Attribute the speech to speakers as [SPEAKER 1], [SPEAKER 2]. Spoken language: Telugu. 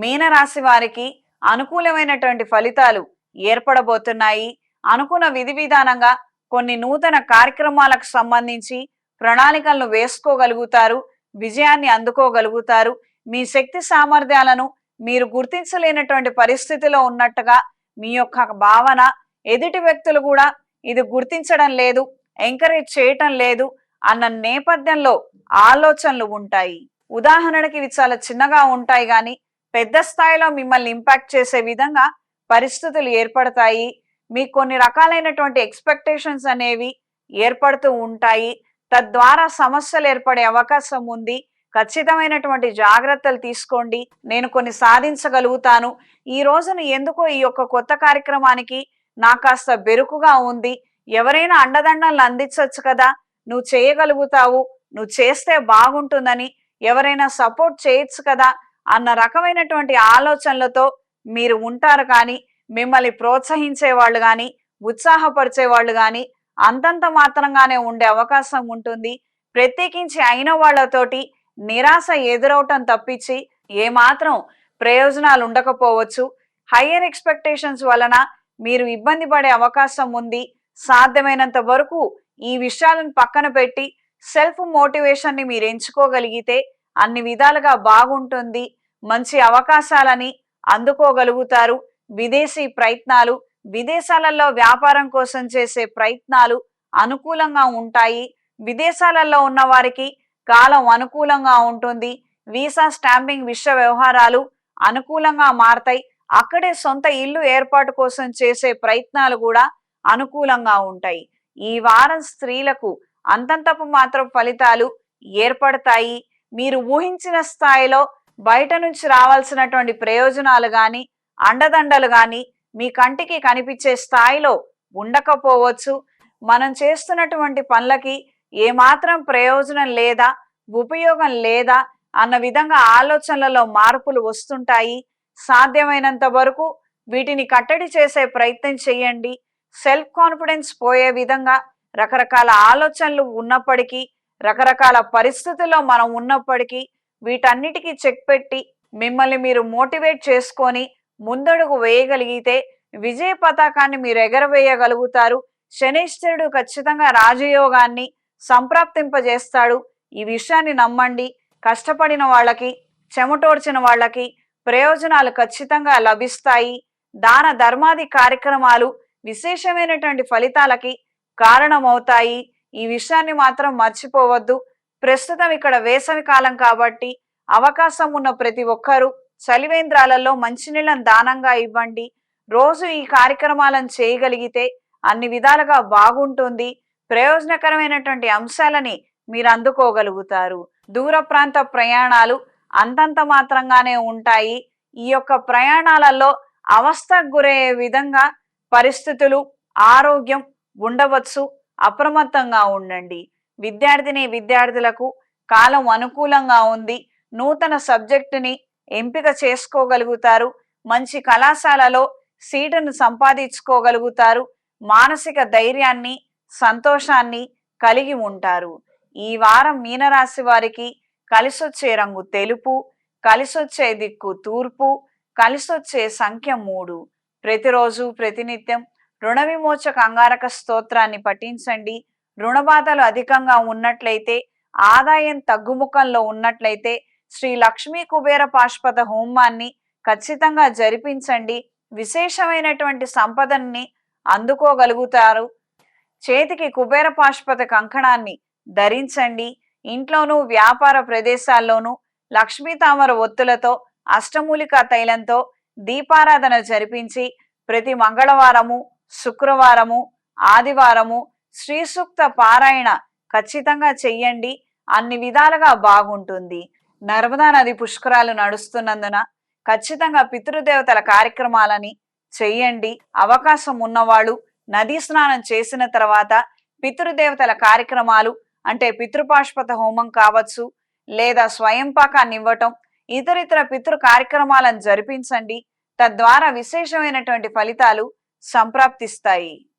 [SPEAKER 1] మీనరాశి వారికి అనుకూలమైనటువంటి ఫలితాలు ఏర్పడబోతున్నాయి. అనుకున్న విధి విధానంగా కొన్ని నూతన కార్యక్రమాలకు సంబంధించి ప్రణాళికలను వేసుకోగలుగుతారు విజయాన్ని అందుకోగలుగుతారు. మీ శక్తి సామర్థ్యాలను మీరు గుర్తించలేనటువంటి పరిస్థితిలో ఉన్నట్టుగా మీ యొక్క భావన ఎదుటి వ్యక్తులు కూడా ఇది గుర్తించడం లేదు ఎంకరేజ్ చేయటం లేదు అన్న నేపథ్యంలో ఆలోచనలు ఉంటాయి. ఉదాహరణకి ఇవి చాలా చిన్నగా ఉంటాయి కానీ పెద్ద స్థాయిలో మిమ్మల్ని ఇంపాక్ట్ చేసే విధంగా పరిస్థితులు ఏర్పడతాయి. మీకు కొన్ని రకాలైనటువంటి ఎక్స్పెక్టేషన్స్ అనేవి ఏర్పడుతూ ఉంటాయి. తద్వారా సమస్యలు ఏర్పడే అవకాశం ఉంది. ఖచ్చితమైనటువంటి జాగ్రత్తలు తీసుకోండి. నేను కొన్ని సాధించగలుగుతాను. ఈ రోజున ఎందుకో ఈ యొక్క కొత్త కార్యక్రమానికి నా కాస్త బెరుకుగా ఉంది. ఎవరైనా అండదండలను అందించవచ్చు కదా. నువ్వు చేయగలుగుతావు. నువ్వు చేస్తే బాగుంటుందని ఎవరైనా సపోర్ట్ చేయొచ్చు కదా. అన్న రకమైనటువంటి ఆలోచనలతో మీరు ఉంటారు కానీ మిమ్మల్ని ప్రోత్సహించే వాళ్ళు కానీ ఉత్సాహపరిచే వాళ్ళు కానీ అంతంత మాత్రంగానే ఉండే అవకాశం ఉంటుంది. ప్రత్యేకించి అయిన వాళ్ళతోటి నిరాశ ఎదురవటం తప్పించి ఏమాత్రం ప్రయోజనాలు ఉండకపోవచ్చు. హయ్యర్ ఎక్స్పెక్టేషన్స్ వలన మీరు ఇబ్బంది పడే అవకాశం ఉంది. సాధ్యమైనంత వరకు ఈ విషయాలను పక్కన పెట్టి సెల్ఫ్ మోటివేషన్ని మీరు ఎంచుకోగలిగితే అన్ని విధాలుగా బాగుంటుంది. మంచి అవకాశాలని అందుకోగలుగుతారు. విదేశీ ప్రయత్నాలు విదేశాలలో వ్యాపారం కోసం చేసే ప్రయత్నాలు అనుకూలంగా ఉంటాయి. విదేశాలలో ఉన్న వారికి కాలం అనుకూలంగా ఉంటుంది. వీసా స్టాంపింగ్ విశ్వ వ్యవహారాలు అనుకూలంగా మారతాయి. అక్కడే సొంత ఇల్లు ఏర్పాటు కోసం చేసే ప్రయత్నాలు కూడా అనుకూలంగా ఉంటాయి. ఈ వారం స్త్రీలకు అంతంతపు మాత్రం ఫలితాలు ఏర్పడతాయి. మీరు ఊహించిన స్థాయిలో బయట నుంచి రావాల్సినటువంటి ప్రయోజనాలు కానీ అండదండలు కానీ మీ కంటికి కనిపించే స్థాయిలో ఉండకపోవచ్చు. మనం చేస్తున్నటువంటి పనులకి ఏమాత్రం ప్రయోజనం లేదా ఉపయోగం లేదా అన్న విధంగా ఆలోచనలలో మార్పులు వస్తుంటాయి. సాధ్యమైనంత వరకు వీటిని కట్టడి చేసే ప్రయత్నం చేయండి. సెల్ఫ్ కాన్ఫిడెన్స్ పోయే విధంగా రకరకాల ఆలోచనలు ఉన్నప్పటికీ రకరకాల పరిస్థితుల్లో మనం ఉన్నప్పటికీ వీటన్నిటికీ చెక్ పెట్టి మిమ్మల్ని మీరు మోటివేట్ చేసుకొని ముందడుగు వేయగలిగితే విజయ పతాకాన్ని మీరు ఎగరవేయగలుగుతారు. శనిశ్చరుడు ఖచ్చితంగా రాజయోగాన్ని సంప్రాప్తింపజేస్తాడు. ఈ విషయాన్ని నమ్మండి. కష్టపడిన వాళ్ళకి చెమటోడ్చిన వాళ్ళకి ప్రయోజనాలు ఖచ్చితంగా లభిస్తాయి. దాన ధర్మాది కార్యక్రమాలు విశేషమైనటువంటి ఫలితాలకి కారణమవుతాయి. ఈ విషయాన్ని మాత్రం మర్చిపోవద్దు. ప్రస్తుతం ఇక్కడ వేసవి కాలం కాబట్టి అవకాశం ఉన్న ప్రతి ఒక్కరూ చలివేంద్రాలలో మంచినీళ్ళను దానంగా ఇవ్వండి. రోజు ఈ కార్యక్రమాలను చేయగలిగితే అన్ని విధాలుగా బాగుంటుంది. ప్రయోజనకరమైనటువంటి అంశాలని మీరు అందుకోగలుగుతారు. దూర ప్రాంత ప్రయాణాలు అంతంత మాత్రంగానే ఉంటాయి. ఈ యొక్క ప్రయాణాలలో అవస్థకు గురయ్యే విధంగా పరిస్థితులు ఆరోగ్యం ఉండవచ్చు. అప్రమత్తంగా ఉండండి. విద్యార్థిని విద్యార్థులకు కాలం అనుకూలంగా ఉంది. నూతన సబ్జెక్టుని ఎంపిక చేసుకోగలుగుతారు. మంచి కళాశాలలో సీటును సంపాదించుకోగలుగుతారు. మానసిక ధైర్యాన్ని సంతోషాన్ని కలిగి ఉంటారు. ఈ వారం మీనరాశి వారికి కలిసొచ్చే రంగు తెలుపు కలిసొచ్చే దిక్కు తూర్పు కలిసొచ్చే సంఖ్య మూడు. ప్రతిరోజు ప్రతినిత్యం రుణ విమోచక అంగారక స్తోత్రాన్ని పఠించండి. రుణబాధలు అధికంగా ఉన్నట్లయితే ఆదాయం తగ్గుముఖంలో ఉన్నట్లయితే శ్రీ లక్ష్మీ కుబేర పాష్పద హోమాన్ని ఖచ్చితంగా జరిపించండి. విశేషమైనటువంటి సంపదన్ని అందుకోగలుగుతారు. చేతికి కుబేర పాష్పద కంకణాన్ని ధరించండి. ఇంట్లోనూ వ్యాపార ప్రదేశాల్లోనూ లక్ష్మీ తామర ఒత్తులతో అష్టమూలికా తైలంతో దీపారాధన జరిపించి ప్రతి మంగళవారము శుక్రవారము ఆదివారము శ్రీ సూక్త పారాయణ ఖచ్చితంగా చెయ్యండి. అన్ని విధాలుగా బాగుంటుంది. నర్మదా నది పుష్కరాలు నడుస్తున్నందున ఖచ్చితంగా పితృదేవతల కార్యక్రమాలని చెయ్యండి. అవకాశం ఉన్నవాళ్ళు నదీ స్నానం చేసిన తర్వాత పితృదేవతల కార్యక్రమాలు అంటే పితృపాష్పత హోమం కావచ్చు లేదా స్వయంపాకాన్ని ఇవ్వటం ఇతరితర పితృ కార్యక్రమాలను జరిపించండి. తద్వారా విశేషమైనటువంటి ఫలితాలు సంప్రాప్తిస్తాయి.